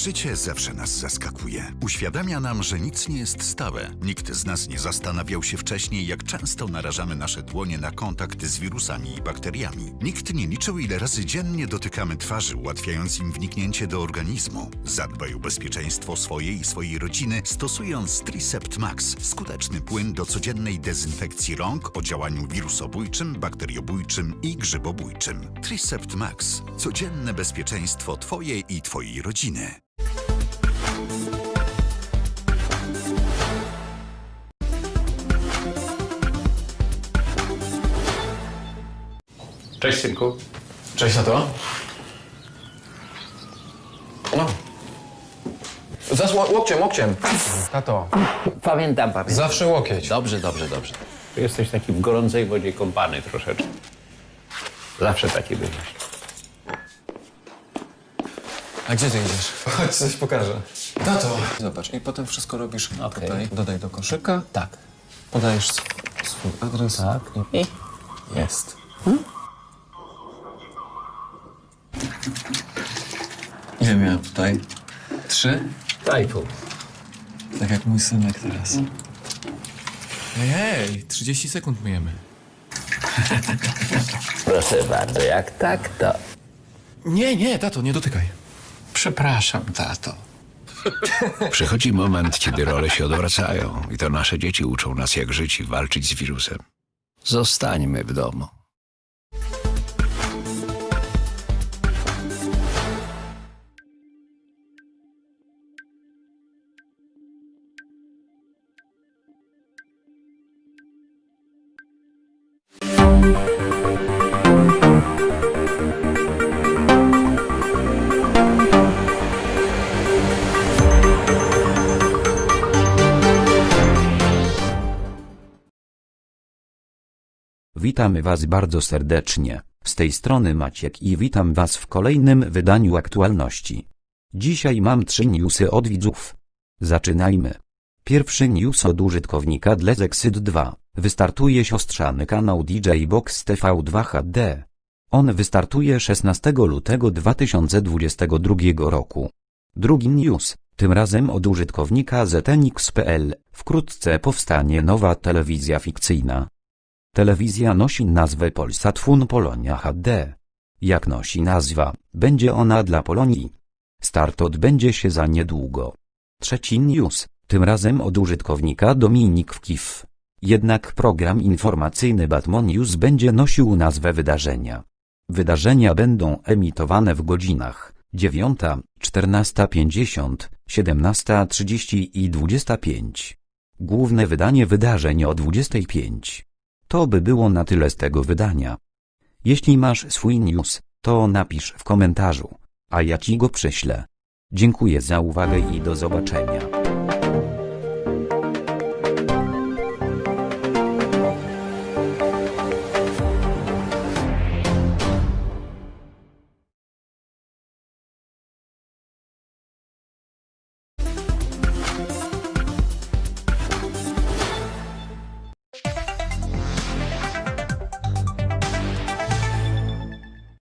Życie zawsze nas zaskakuje. Uświadamia nam, że nic nie jest stałe. Nikt z nas nie zastanawiał się wcześniej, jak często narażamy nasze dłonie na kontakt z wirusami i bakteriami. Nikt nie liczył, ile razy dziennie dotykamy twarzy, ułatwiając im wniknięcie do organizmu. Zadbaj o bezpieczeństwo swoje i swojej rodziny, stosując Tricept Max, skuteczny płyn do codziennej dezynfekcji rąk o działaniu wirusobójczym, bakteriobójczym i grzybobójczym. Tricept Max. Codzienne bezpieczeństwo Twoje i Twojej rodziny. Cześć synku. Cześć, tato. No. Za ło- łokciem, łokciem. Tato, Pamiętam, pamiętam. zawsze łokieć. Dobrze, dobrze, dobrze. Jesteś taki w gorącej wodzie kąpany troszeczkę. Zawsze taki byłeś. A gdzie ty idziesz? Chodź, coś pokażę. Tato. Zobacz, i potem wszystko robisz tutaj. Dodaj do koszyka. Tak. Podajesz sw- swój adres. Tak. I Jest. Ile miałem tutaj? Trzy? daj pół. Tak jak mój synek teraz. Hej, hej, 30 sekund myjemy. Proszę bardzo, jak tak, to... Nie, nie, tato, nie dotykaj. Przepraszam, tato. Przychodzi moment, kiedy role się odwracają i to nasze dzieci uczą nas, jak żyć i walczyć z wirusem. Zostańmy w domu. Witamy Was bardzo serdecznie. Z tej strony Maciek i witam Was w kolejnym wydaniu aktualności. Dzisiaj mam trzy newsy od widzów. Zaczynajmy. Pierwszy news od użytkownika Dlezexyd 2. Wystartuje siostrzany kanał DJ Box TV2 HD. On wystartuje 16 lutego 2022 roku. Drugi news, tym razem od użytkownika ZNX.pl. Wkrótce powstanie nowa telewizja fikcyjna. Telewizja nosi nazwę Polsat Fun Polonia HD. Jak nosi nazwa, będzie ona dla Polonii. Start odbędzie się za niedługo. Trzeci news, tym razem od użytkownika Dominik Wkif. Jednak program informacyjny Batman News będzie nosił nazwę wydarzenia. Wydarzenia będą emitowane w godzinach 9, 14.50, 17.30 i 25. Główne wydanie wydarzeń o 25. To by było na tyle z tego wydania. Jeśli masz swój news, to napisz w komentarzu, a ja ci go prześlę. Dziękuję za uwagę i do zobaczenia.